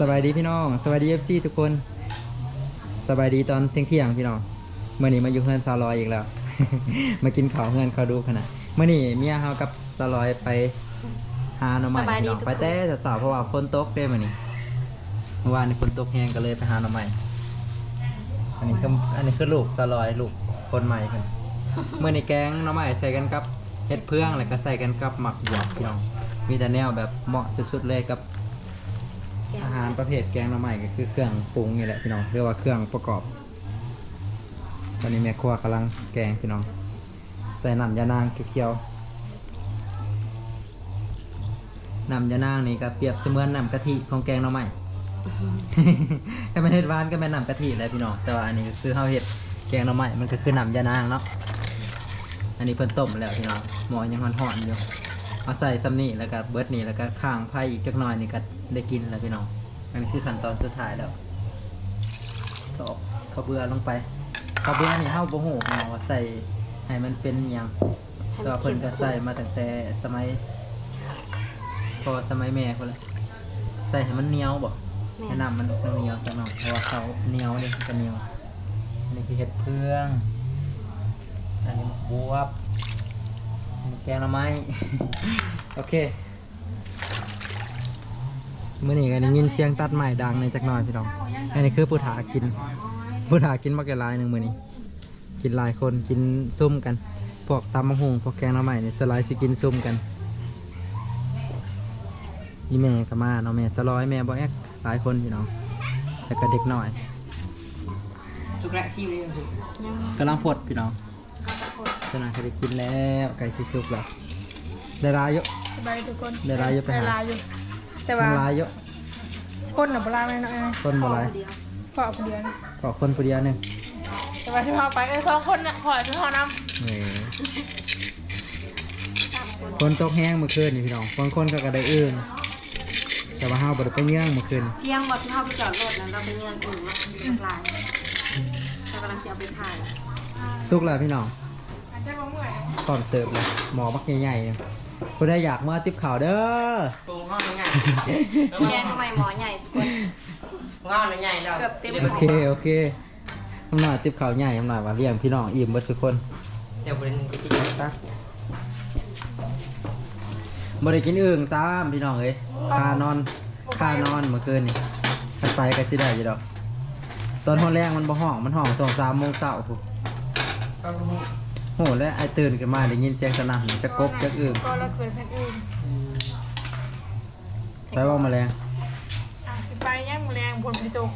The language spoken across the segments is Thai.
สบายดีพี่น้อง สบายดีเอฟซีทุกคน สบายดีตอนเที่ยงเที่ยงๆพี่น้องเมื่อนี้มาอยู่เฮือนซาลอยอีกแล้ว มากินข้าวเฮือนเขาวดูขนาดเมื่อนี้เมียเฮากับซาลอยไปหาหน่อไม้สบายดีพี่น้องทุกคนไปแต่สาวๆเพราะว่าฝนตกเด้มื่อนี้เมื่อวานนี้ฝนตกแฮงก็เลยไปหาหน่อไม้อันนี้คืออันนี้คือลูกซาลอยลูกคนใหม่เพิ่นเมื่อในแกงหน่อไม้ใส่กันกับเห็ดเพื่องแล้วก็ใส่กันกับหมักหยวกพี่น้องมีแต่แนวแบบเหมาะสุดๆเลยกับ อาหารประเภทแกงหน่อไม้ก็คือเครื่องปรุงนี่แหละพี่น้องเรียกว่าเครื่องประกอบ ตอนนี้แม่ครัวกำลังแกงพี่น้อง ใส่น้ำยานางเคี่ยวๆน้ำยานางนี่ก็เปรียบเสมือนน้ำกะทิของแกงหน่อไม้ ถ้าเป็นเห็ดหวานก็เป็นน้ำกะทิแหล้วพี่น้อง แต่ว่าอันนี้ก็คือเฮาเห็ดแกงหน่อไม้มันก็คือน้ำยานางเนาะ อันนี้เพิ่นต้มแล้วพี่น้องหมอยังห่อนๆอยู่ เอาใส่ซัมนี่แล้วก็เบิร์ดนี่แล้วก็ข้างไผ่อีกจักหน่อยนี่ก็ได้กินแล้วพี่น้องอันนี้คือขั้นตอนสุดท้ายแล้วก็เอาข้าวเบื่อลงไปข้าวเบื่อนี่เฮาบ่ฮู้พี่น้องว่าใส่ให้มันเป็นหยังแต่ว่าเพิ่นก็ใส่มาตั้งแต่สมัยพอสมัยแม่พุ่นเลยใส่ให้มันเหนียวบ่ให้น้ำมันเหนียวจังหน่อยเพราะว่าเขาเหนียวนี่มันก็เหนียวอันนี้คือเห็ดเพื่องอันนี้บวบอันนี้ แกงหน่อไม้ โอเคเมื่อนี้ก็ได้ยินเสียงตัดไม้ดังในจักหน่อยพี่น้อง อันนี้คือผู้ถากินผู้ถากินมาแก่ลายหนึ่งมื่อนี้ กินหลายคนกินซุ่มกัน พวกตำมะฮุงพวกแกงหน่อไม้นี่สไลด์สิกินซุ่มกันยี่แม่ก็มาเนาะแม่สลอยแม่บอแอกหลายคนพี่น้องแล้วก็เด็กหน่อยจุกและชีวิตยังจุกยังกำลังพดพี่น้อง สนานเคยได้กินแล้วไก่ชิซุกแล้วได้รายเยอะ สบายทุกคนได้ลายอยู่ไปหาด้ลายอยู่แต่มัว่านรายเยอะคนหนับลายไม่น้อยนะคนบ่หลายขอคนเดียวนะก็คนผู้เดียวหนึงแต่ว่าชิพาไปเออสองคนน่ะขอชิพาน้เออคนตกแห้งเมื่อคืนนี่พี่น้องบางคนก็ก็ได้อื่นแต่ว่าเฮาบ่ได้ไปเยื่องเมื่อคืนเที่ยงวันที่เขาไปจอดรถนั้นเราไปเยือนอื่นว่าเป็นลายเรากำลังจะเอาไปถ่ายสุกแล้วพี่น้อง ร้อมเสิร์ฟเลยหมอบักใหญ่ๆเนี่ยผู้ใดอยากมาติบข่าวเด้อโตห้องง่ายแกงทำไมหมอใหญ่ทุกคนห้องใหญ่แล้วเกือบเต็มโอเคโอเคทำหน่อยติบข่าวใหญ่ทำหน่อยว่าเลี้ยงพี่น้องอิ่มเบิดทุกคนเดี๋ยวเป็นกิจกรรมบ่ได้กินอึ่งซ้ำพี่น้องเอ้ยคานอนคานอนเมื่อคืนนี่ถ้าไปก็สิได้อยู่ดอกตอนห้องแรกมันบ่ห้องมันห้องสองสามโมงเช้าพุ่นก็รู้ โหแล้วไอ้ตื่นขึ้นมาได้ยินเสียงสนั่นจะกบจะอึ่งก็เราเกิดแผ่นอื่นไปว่าแมาแรงอะสิไปย่างแมลงผลพิจก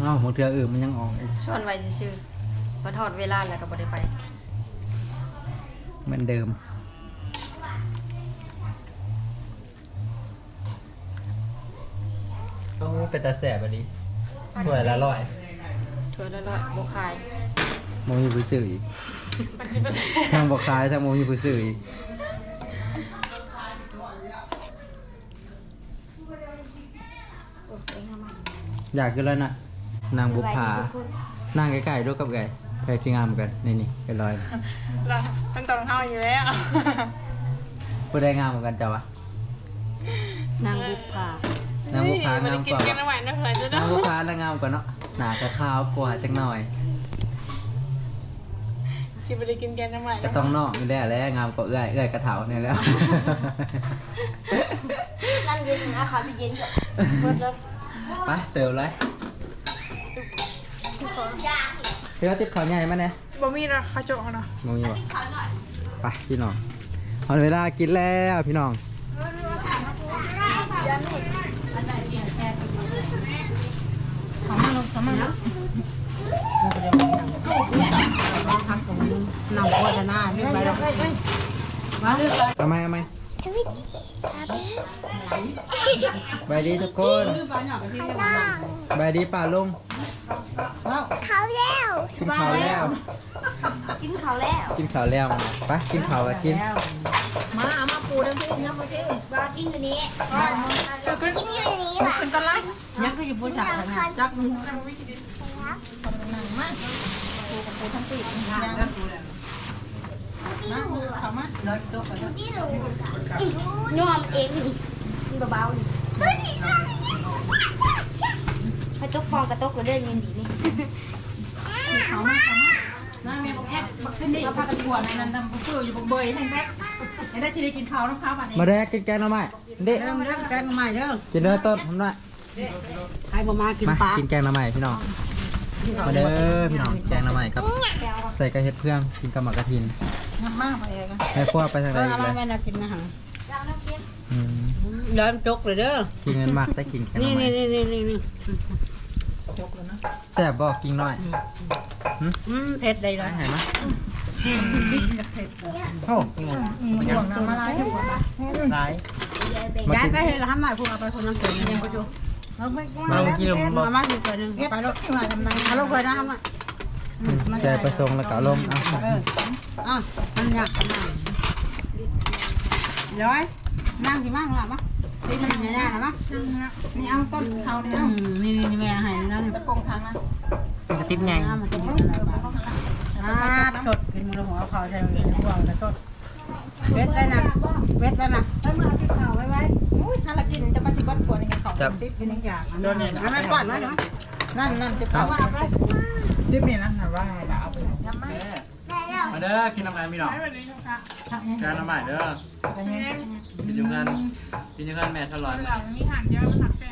เอ้าหัวเทืออึ่งมันยังออกอีกชวนไว้ชื่อๆพอถอดเวลาแล้วก็บ่ได้ไปเหมือนเดิมโอ้เป็นตาแสบอันนี้ถ้วยละร้อยเธอแล้วร้อยบวคายโมมีผู้ซื้ออีก มันจิบเปอร์เซ็นต์ทั้งบอกขายทั้งโมมีผู้ซื้ออีกโอ้เองทำไมอยากขึ้นแล้วนะนางบุพผานั่งใกล้ๆด้วยกับไก่ใครสิงามกันนี่นี่เป็นรอยเรามันต้องเข้าอยู่แล้วผู้ได้งามเหมือนกันจ้าวะนางบุพผานางบุพางามกว่ากินกันเอาไว้นะเผื่อจะได้นางบุพาแล้วงามกว่าเนาะหนาจะขาวกว่าจักหน่อย จิบไปกินกันเอาไว้ก็นะต้องนอกนี่แหละแล้วงามกว่าเอื้อยเอื้อยกระเถาเนี่ยแล้ว นั่นเย็นนะเขาจะเย็นกับเบิดแล้วไปเสิร์ฟเลยเดี๋ยวติดขาวใหญ่มาเนี่ยบ่มีนะข้าวโจ๊กเนาะมองอยู่บ่ไปพี่น้องเอาเวลากินแล้วพี่น้องนำโฆษณาเรื่องไปแล้วทำไมทำไมบายดีทุกคนบายดีป่าลุงเขาแล้วกินข้าวแล้ว กินเขาวแล้ว กินข้าวแล้วไปกินข้าวแล้วกิน มาเอามาปูทั้งที่ยังไม่ที่รอกินอยู่นี้จะขึ้นกินอยู่นี้ว่ะขึ้นตอนไรยังก็อยู่บนฉากนะจักมึงนั่งมา ปูกับปูทั้งปียังก็ปูแล้วมาเข้ามาเดินตัวกันที่รู้ยอมเองนี่มันเบาๆนี่ตัวนี้ไปตุกฟองกระตุกกระเดินยินดีนี่เขามาเขามาน้าแม่บอกแอบบักขึ้นดิเอาพากันขวดนั่นทำผู้ช่วยอยู่บักเบยแห้งแบ๊กจะได้ชีได้กินข้าวน้ำข้าวบัดนี้มาแดกกินแกงหน่อไม้เด็เริ่มเริ่มกันใหม่เด้อกินเด้อต้นทำหน่อยใครบ่มากินมาปลากินแกงหน่อไม้พี่น้อง มาเด้อพี่น้องแกงหน่อไม้ครับ ใส่กระเฮ็ดเพื่องกินกับหมากกระทินน้ำมากไปเลยกันแม่ครัวไปทางเอใดออีกอะไรเลยแม่น่ากินนะฮะอืมเริ่มจกเลยเด้อ กินเงินมากได้กินแกงหน่นี่อไม้นี่นี่นี่นี่แซ่บบ่กินหน่อยอืมเผ็ดได้เลได้ยเห็นไหมโอ้ห่วงน้ำมาลายทุกคนได้ย้ายไปให้ทำหน่อยพวกเอาไปคนน้ำเกลือเนี่ยกูจู มาลงกินลงบ่มามากินเกลือนึงไปรถมาทำไมเอาลงเกลือนะทำหน่อยใจประสงค์แล้วก็ลมเอาเอออะมันอยากทำไมร้อยนั่งที่มั่งหลับมั้ยที่ทำเนี่ยนะมั้ยนี่เอาต้นเขาเนี่ยนี่นี่แม่ให้นั่นตะกงทางนะกระติบไงอ่ามันจะเป็นอะไรบ้างอ่าสดกินมือหัวเขาใช่ไหมห่วงแต่สด เวทได้นะเวทได้นะไปมาที่ข่าวไว้ไว้ถ้าเรากินจะมาชิบบัดกวนในกระเขาติ๊บเป็นอย่างอันนั้นไม่ก่อนนะเนาะนั่นนั่นจะเอาไปติ๊บนี่นั่นนะว่าเอาไปมาเด้อกินน้ำมันพี่น้องไม่วันนี้นะคะแกงหน่อไม้เด้อกินอยู่กันกินอยู่กันแม่ทลอยเราไม่มีหันเยอะมันหักแก่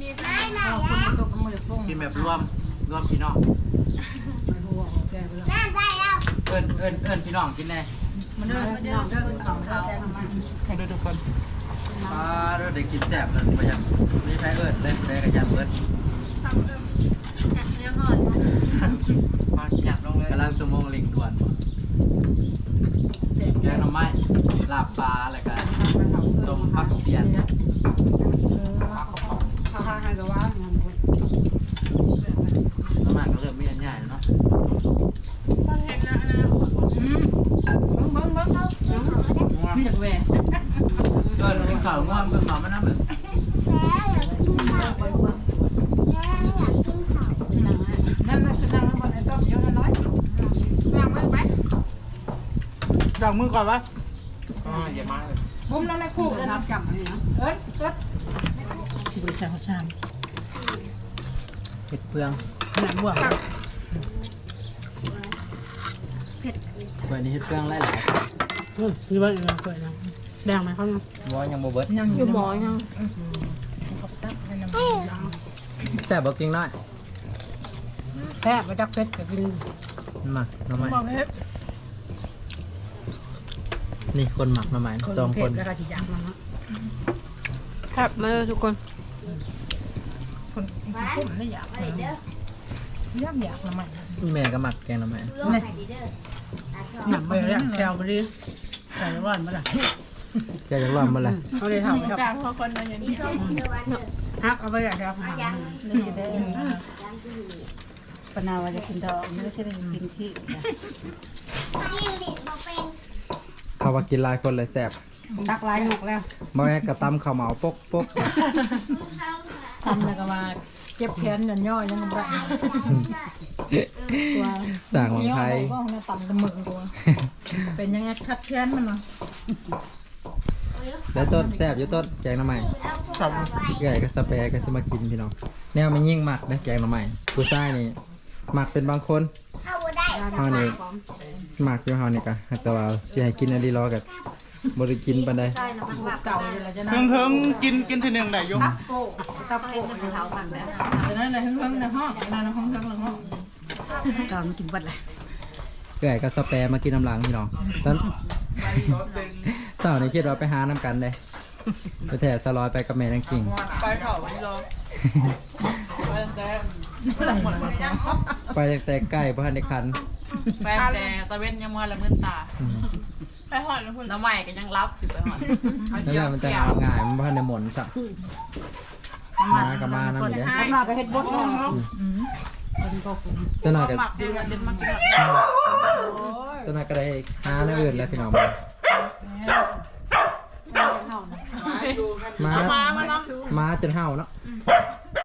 มีแค่เอาคนตกมือพุ่งกินแบบรวมรวมพี่น้องแม่ได้แล้วเอิ้นเอิ้นเอิ้นพี่น้องกินแน่ มันเดินมันเดินเดินเขาเขาให้ดูทุกคนปลาเด้อได้กินแซ่บเลยบ่อยากมีใครเอิ้นเลยได้กระยันเบิดทำเอิ่มเนื้อห่อนมาหยับลงเลยกำลังสมองลิงด่วนแกงหน่อไม้ลาบปลาอะไรกันสมพักเสียนเขาให้ก็ว่า น้ำมันก็เริ่มมีอันใหญ่แล้วเนาะ ตอนเห็นแล้วนะ เบิ้งเบิ้งเบิ้งเขาไม่อยากแหว เกินกิน ข้าวง่วงกินข้าวมันน้ำเหมือนแล้วอยากกินข้าวแล้วอยากกินข้าวนั่นนั่นคือนั่งบนไอ้ต้มเยอะน้อยวางมือไหมจับมือก่อนวะอ๋ออย่ามาเลยบุ้มนั่นในคู่เลยนะจับอันนี้นะเอ้ยรถบริษัทเขาชามเห็ดเปลืองหนังบวกเปิดนี้เห็ดเปลืองไล่หลายอืมคือว่าเราเคยนะ แดงไหมเขาเนี่ยว่ายังโบเบิร์ตยังอยู่หมอยังแซ่บบ่กินน้อยแพ้มาจากเพชรก็กินหมักหน่อไม้บอกเพชรนี่คนหมักหน่อไม้สองคนแล้วก็จีจางมาเนาะครับมาเลยทุกคนคนผมไม่อยากย่ำอยากทำไมแม่ก็หมักแกงหน่อไม้นี่หนังไปแล้วแซวไปดิใส่ร้อนมาละ แกจะรอมมาเลยเขาเลยทำกลางพอคนมาอย่างนี้ฮักเอาไปอะเดี๋ยวหานี่เด้ปนาว่าจะกินดอกไม่ใช่เป็นกินที่ยิงดิบมาเป็นเขาว่ากินหลายคนเลยแซ่บตักลายหนกแล้วบ่แม่กระตำข้าวเหมาปกปกทำแล้วก็มาเจ็บแขนยันย่อยยังไงตัวสั่งของไทยก็เนี่ยต่ำกับมือตัวเป็นยังไงคัดแขนมันเนาะ แล้วต้นแซ่บอยู่ต้นแกงหน่อไม้ใหญ่ก็สเปรย์ก็สมากินพี่น้องแนวมันยิ่งหมักนะแกงหน่อไม้ผู้ชายนี่หมักเป็นบางคนเข้าได้เฮานี่หมักอยู่เฮานี่ก็แต่ว่าสิให้กินอันนี้รอกับบ่ได้กินปานใดเก่าเลยเราจะเพิ่งเพิ่งกินกินทีหนึ่งได้อยุ่งโก้ตับโก้แต่นั่นเลยทั้งๆในห้องนั่นในห้องทั้งในห้องเก่ามันกินบัดเลยเกลือกับสเปรย์มากินน้ำหลังพี่น้องตอนเสาร์นี้คิดว่าไปหาน้ำกันเลยไปแถสลอยไปกับแม่นังกิ่งไปเผาที่รอไปแต่ไปตั้งแต่ใกล้พระในคันแปลงแต่ตะเว้นยังมอละมื่นตาอืมไปหอดทุกคนน้ำใหม่ก็ยังรับอยู่ไปหอดเขานั่นเกี่แหยวละมันจะเกี่ยวเอาง่ายมันพระในหมนสักมากับมานั่นเลยข้างหน้าก็เฮ็ดบดเนาะเจ้าหน่อยกับหมักดีกันเด็ดมากกินเจ้าหน่อยก็ได้หาในอื่นแล้วพี่น้อง มามามามาเนาะมาจนเห่าเนาะ